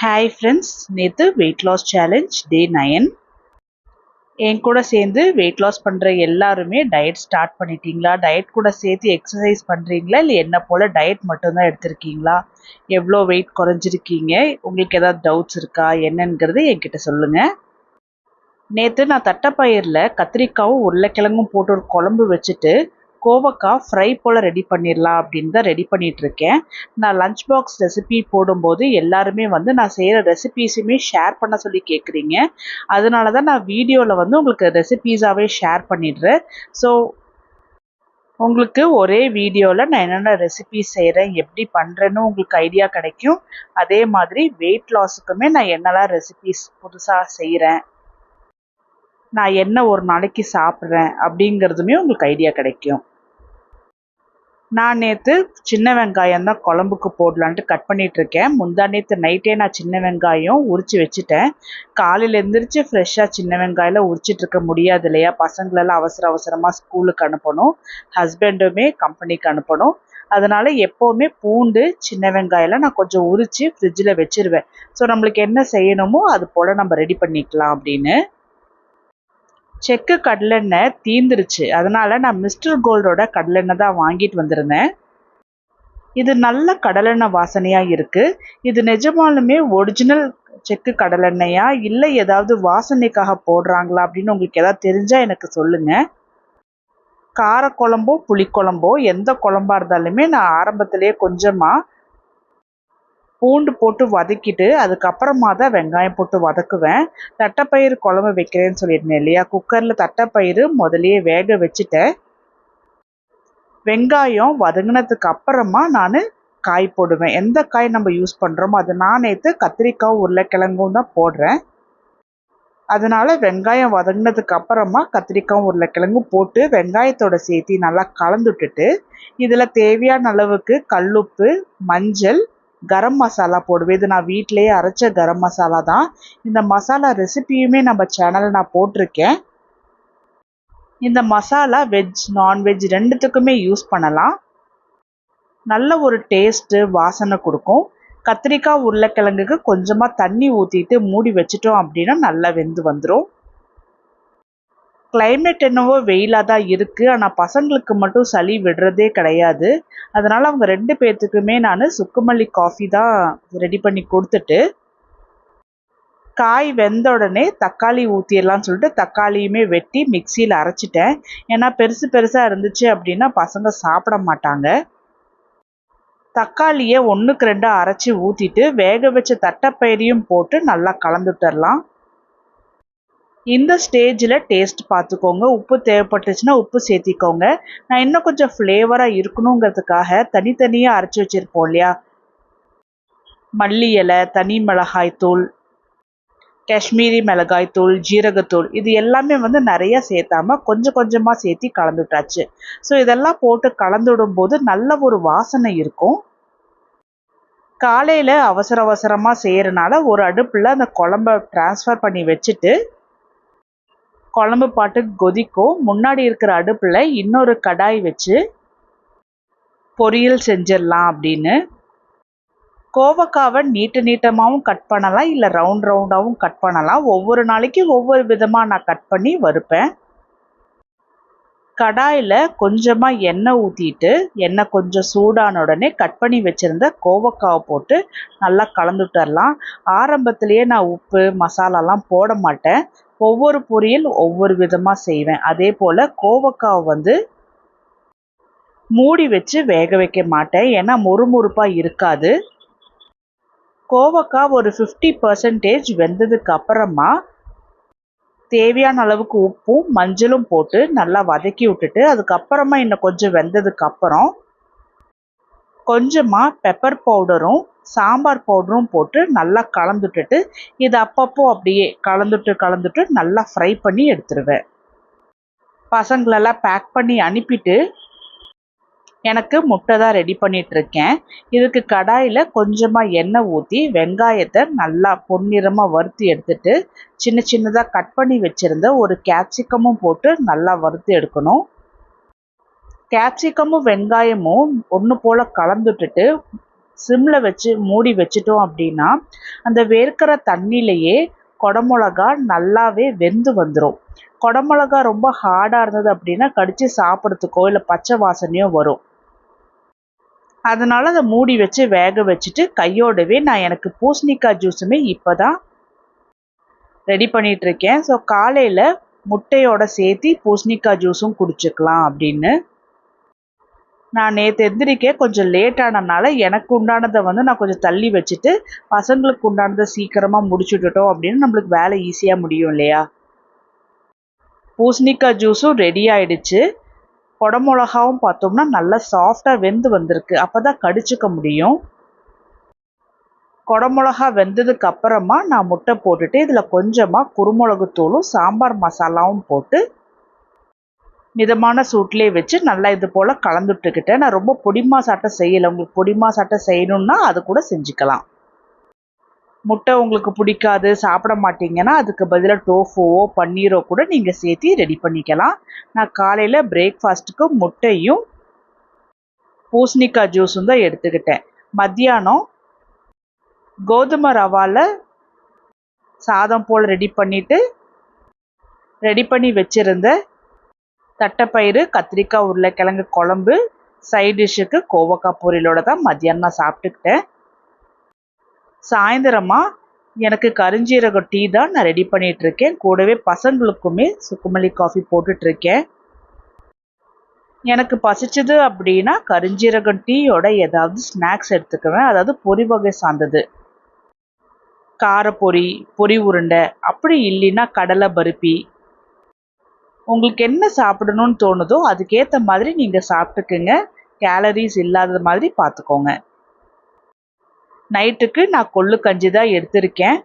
Hi friends நேற்று weight loss challenge day nine என் கூட சேர்ந்து வெயிட் லாஸ் பண்ணுற எல்லாருமே டயட் ஸ்டார்ட் பண்ணிட்டீங்களா? டயட் கூட சேர்த்து எக்ஸசைஸ் பண்ணுறீங்களா இல்லை என்ன போல் டயட் மட்டும்தான் எடுத்திருக்கீங்களா? எவ்வளோ வெயிட் குறைஞ்சிருக்கீங்க? உங்களுக்கு ஏதாவது டவுட்ஸ் இருக்கா? என்னங்கிறது என்கிட்ட சொல்லுங்கள் நேற்று நான் தட்டைப்பயிரில் கத்திரிக்காவும் உருளைக்கிழங்கும் போட்டு ஒரு குழம்பு வச்சுட்டு கோவக்காய் ஃப்ரை போல் ரெடி பண்ணிடலாம் அப்படின்னு தான் ரெடி பண்ணிகிட்ருக்கேன் நான் லஞ்ச் பாக்ஸ் ரெசிபி போடும்போது எல்லாருமே வந்து நான் செய்கிற ரெசிபீஸுமே ஷேர் பண்ண சொல்லி கேட்குறீங்க அதனால தான் நான் வீடியோவில் வந்து உங்களுக்கு ரெசிபீஸாகவே ஷேர் பண்ணிடுறேன். ஸோ உங்களுக்கு ஒரே வீடியோவில் நான் என்னென்ன ரெசிபிஸ் செய்கிறேன் எப்படி பண்ணுறேன்னு உங்களுக்கு ஐடியா கிடைக்கும். அதே மாதிரி வெயிட் லாஸுக்குமே நான் என்னெல்லாம் ரெசிபீஸ் புதுசாக செய்கிறேன் நான் என்ன ஒரு நாளைக்கு சாப்பிட்றேன் அப்படிங்கிறதுமே உங்களுக்கு ஐடியா கிடைக்கும். நான் நேற்று சின்ன வெங்காயம் தான் குழம்புக்கு போடலான்ட்டு கட் பண்ணிகிட்ருக்கேன் முந்தா நேற்று நைட்டே நான் சின்ன வெங்காயம் உரித்து வச்சுட்டேன். காலையில் எழுந்திரிச்சு ஃப்ரெஷ்ஷாக சின்ன வெங்காயம்லாம் உரிச்சிட்டு இருக்க முடியாது இல்லையா? பசங்களெல்லாம் அவசர அவசரமாக ஸ்கூலுக்கு அனுப்பணும். ஹஸ்பண்டுமே கம்பெனிக்கு அனுப்பணும். அதனால் எப்போவுமே பூண்டு சின்ன வெங்காயம்லாம் நான் கொஞ்சம் உரித்து ஃப்ரிட்ஜில் வச்சுருவேன். ஸோ நம்மளுக்கு என்ன செய்யணுமோ அது போல் நம்ம ரெடி பண்ணிக்கலாம் அப்படின்னு. செக்கு கடலெண்ணெய் தீந்துருச்சு. அதனால் நான் மிஸ்டர் கோல்டோட கடலெண்ணெய் தான் வாங்கிட்டு வந்திருந்தேன். இது நல்ல கடலெண்ணெய் வாசனையாக இருக்குது இது நிஜமாலுமே ஒரிஜினல் செக்கு கடலெண்ணெயா? இல்லை ஏதாவது வாசனைக்காக போடுறாங்களா? அப்படின்னு உங்களுக்கு எதாவது தெரிஞ்சால் எனக்கு சொல்லுங்கள் காரக்குழம்போ புளிக்குழம்போ எந்த குழம்பா இருந்தாலுமே நான் ஆரம்பத்திலேயே கொஞ்சமாக பூண்டு போட்டு வதக்கிட்டு அதுக்கப்புறமா தான் வெங்காயம் போட்டு வதக்குவேன். தட்டைப்பயிறு குழம்பு வைக்கிறேன்னு சொல்லியிருந்தேன் இல்லையா? குக்கரில் தட்டைப்பயிறு முதலையே வேக வச்சுட்டேன். வெங்காயம் வதங்கினதுக்கு அப்புறமா நான் காய் போடுவேன். எந்த காய் நம்ம யூஸ் பண்ணுறோமோ அது நான் நேற்று கத்திரிக்காய் உருளைக்கிழங்கும் தான் போடுறேன். அதனால் வெங்காயம் வதங்கினதுக்கு அப்புறமா கத்திரிக்காய் உருளைக்கிழங்கும் போட்டு வெங்காயத்தோட சேர்த்து நல்லா கலந்துட்டுட்டு இதில் தேவையான அளவுக்கு கல்லுப்பு மஞ்சள் கரம் மசாலா போடுவேன். இது நான் வீட்டிலேயே அரைச்ச கரம் மசாலா தான். இந்த மசாலா ரெசிபியுமே நம்ம சேனலில் நான் போட்டிருக்கேன். இந்த மசாலா வெஜ் நான்வெஜ் ரெண்டுத்துக்குமே யூஸ் பண்ணலாம். நல்ல ஒரு டேஸ்ட்டு வாசனை கொடுக்கும். கத்திரிக்காய் உருளைக்கிழங்குக்கு கொஞ்சமாக தண்ணி ஊற்றிட்டு மூடி வச்சிட்டோம் அப்படின்னா நல்லா வெந்து வந்துடும் கிளைமேட் என்னவோ வெயிலாக தான் இருக்குது ஆனால் பசங்களுக்கு மட்டும் சளி விடுறதே கிடையாது. அதனால் அவங்க ரெண்டு பேர்த்துக்குமே நான் சுக்குமல்லி காஃபி தான் ரெடி பண்ணி கொடுத்துட்டு காய் வெந்த உடனே தக்காளி ஊற்றிடலாம்னு சொல்லிட்டு தக்காளியுமே வெட்டி மிக்சியில் அரைச்சிட்டேன். ஏன்னா பெருசு பெருசாக இருந்துச்சு அப்படின்னா பசங்க சாப்பிட மாட்டாங்க. தக்காளியை ஒன்றுக்கு ரெண்டாக அரைச்சி ஊற்றிட்டு வேக வச்ச தட்டைப்பயிரையும் போட்டு நல்லா கலந்துட்டுறலாம் இந்த ஸ்டேஜில் டேஸ்ட் பார்த்துக்கோங்க. உப்பு தேவைப்பட்டுச்சுன்னா உப்பு சேர்த்திக்கோங்க. நான் இன்னும் கொஞ்சம் ஃப்ளேவராக இருக்கணுங்கிறதுக்காக தனித்தனியாக அரைச்சி வச்சுருப்போம் இல்லையா? மல்லி இலை தனி மிளகாய் தூள் காஷ்மீரி மிளகாய் தூள் ஜீரகத்தூள் இது எல்லாமே வந்து நிறைய சேர்த்தாம கொஞ்சம் கொஞ்சமாக சேர்த்தி கலந்துட்டாச்சு. ஸோ இதெல்லாம் போட்டு கலந்துடும் போது நல்ல ஒரு வாசனை இருக்கும். காலையில் அவசர அவசரமாக செய்கிறனால ஒரு அடுப்பில் அந்த குழம்ப ட்ரான்ஸ்ஃபர் பண்ணி வச்சுட்டு குழம்பு பாட்டு கொதிக்கும் முன்னாடி இருக்கிற அடுப்பில் இன்னொரு கடாய் வச்சு பொரியல் செஞ்சிடலாம் அப்படின்னு. கோவக்காவை நீட்டு நீட்டமாகவும் கட் பண்ணலாம் இல்லை ரவுண்ட் ரவுண்டாகவும் கட் பண்ணலாம். ஒவ்வொரு நாளைக்கு ஒவ்வொரு விதமாக நான் கட் பண்ணி வறுப்பேன். கடாயில் கொஞ்சமாக எண்ணெய் ஊற்றிட்டு எண்ணெய் கொஞ்சம் சூடான உடனே கட் பண்ணி வச்சுருந்த கோவக்காவை போட்டு நல்லா கலந்துட்டுரலாம். ஆரம்பத்துலேயே நான் உப்பு மசாலாலாம் போட மாட்டேன். ஒவ்வொரு பொரியல் ஒவ்வொரு விதமாக செய்வேன். அதே போல் கோவக்காவை வந்து மூடி வச்சு வேக வைக்க மாட்டேன். ஏன்னா முறுமுறுப்பாக இருக்காது. கோவக்காய் ஒரு ஃபிஃப்டி பர்சன்டேஜ் வெந்ததுக்கு அப்புறமா தேவையான அளவுக்கு உப்பும் மஞ்சளும் போட்டு நல்லா வதக்கி விட்டுட்டு அதுக்கப்புறமா இன்னும் கொஞ்சம் வெந்ததுக்கு அப்புறம் கொஞ்சமாக பெப்பர் பவுடரும் சாம்பார் பவுடரும் போட்டு நல்லா கலந்துட்டுட்டு இது அப்பப்போ அப்படியே கலந்துட்டு கலந்துட்டு நல்லா ஃப்ரை பண்ணி எடுத்துருவேன். பசங்களெல்லாம் பேக் பண்ணி அனுப்பிட்டு எனக்கு முட்டை தான் ரெடி பண்ணிகிட்ருக்கேன் இதுக்கு கடாயில் கொஞ்சமாக எண்ணெய் ஊற்றி வெங்காயத்தை நல்லா பொன்னிறமாக வறுத்து எடுத்துட்டு சின்ன சின்னதாக கட் பண்ணி வச்சுருந்த ஒரு கேப்சிகமும் போட்டு நல்லா வறுத்து எடுக்கணும். கேப்சிகமும் வெங்காயமும் ஒன்று போல் கலந்துட்டுட்டு சிம்மில் வச்சு மூடி வச்சிட்டோம் அப்படின்னா அந்த வேர்க்கிற தண்ணியிலையே குடமிளகா நல்லாவே வெந்து வந்துடும் குடமிளகா ரொம்ப ஹார்டாக இருந்தது அப்படின்னா கடித்து சாப்பிட்றதுக்கோ இல்லை பச்சை வாசனையோ வரும். அதனால் அதை மூடி வச்சு வேக வச்சுட்டு கையோடவே நான் எனக்கு பூசணிக்காய் ஜூஸுமே இப்போ தான் ரெடி பண்ணிகிட்ருக்கேன் ஸோ காலையில் முட்டையோட சேர்த்து பூசணிக்காய் ஜூஸும் குடிச்சுக்கலாம் அப்படின்னு நான் நேற்று எந்திரிக்க கொஞ்சம் லேட் ஆனதுனால எனக்கு உண்டானதை வந்து நான் கொஞ்சம் தள்ளி வச்சுட்டு பசங்களுக்கு உண்டானதை சீக்கிரமாக முடிச்சுட்டுட்டோம் அப்படின்னு நம்மளுக்கு வேலை ஈஸியாக முடியும் இல்லையா? பூசணிக்காய் ஜூஸும் ரெடி ஆயிடுச்சு. குடமிளகாவும் பார்த்தோம்னா நல்லா சாஃப்டாக வெந்து வந்திருக்கு. அப்போ தான் கடிச்சுக்க முடியும். குடமிளகா வெந்ததுக்கு அப்புறமா நான் முட்டை போட்டுட்டு இதில் கொஞ்சமாக குருமிளகு தூளும் சாம்பார் மசாலாவும் போட்டு மிதமான சூட்லேயே வச்சு நல்லா இது போல் கலந்துட்டுக்கிட்டேன் நான் ரொம்ப பொடிமா சாட்டை செய்யலை. உங்களுக்கு பொடிமா சாட்டை செய்யணுன்னா அது கூட செஞ்சுக்கலாம். முட்டை உங்களுக்கு பிடிக்காது சாப்பிட மாட்டீங்கன்னா அதுக்கு பதிலாக டோஃபோவோ பன்னீரோ கூட நீங்கள் சேர்த்து ரெடி பண்ணிக்கலாம். நான் காலையில் பிரேக்ஃபாஸ்ட்டுக்கு முட்டையும் பூசணிக்காய் ஜூஸும் தான் எடுத்துக்கிட்டேன். மத்தியானம் கோதுமை ரவாவில் சாதம் போல் ரெடி பண்ணிவிட்டு ரெடி பண்ணி வச்சுருந்த தட்டைப்பயிறு கத்திரிக்காய் உருளைக்கிழங்கு குழம்பு சைட் டிஷ்ஷுக்கு கோவக்காய் பொரியலோட தான் மதியானம் நான் சாப்பிட்டுக்கிட்டேன். சாயந்தரமாக எனக்கு கருஞ்சீரக டீ தான் நான் ரெடி பண்ணிகிட்ருக்கேன் கூடவே பசங்களுக்குமே சுக்குமல்லி காஃபி போட்டுட்ருக்கேன் எனக்கு பசிச்சது அப்படின்னா கருஞ்சீரகம் டீயோட ஏதாவது ஸ்நாக்ஸ் எடுத்துக்குவேன். அதாவது பொரி வகை சார்ந்தது. காரப்பொரி பொரி உருண்டை அப்படி இல்லைன்னா கடலை பருப்பி உங்களுக்கு என்ன சாப்பிடணும்னு தோணுதோ அதுக்கேற்ற மாதிரி நீங்கள் சாப்பிட்டுக்குங்க. கேலரிஸ் இல்லாத மாதிரி பார்த்துக்கோங்க நைட்டுக்கு நான் கொள்ளு கஞ்சி தான் எடுத்திருக்கேன்.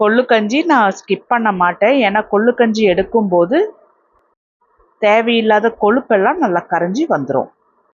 கொள்ளு கஞ்சி நான் ஸ்கிப் பண்ண மாட்டேன். ஏன்னா கொள்ளு கஞ்சி எடுக்கும்போது தேவையில்லாத கொழுப்பெல்லாம் நல்லா கரைஞ்சி வந்துடும்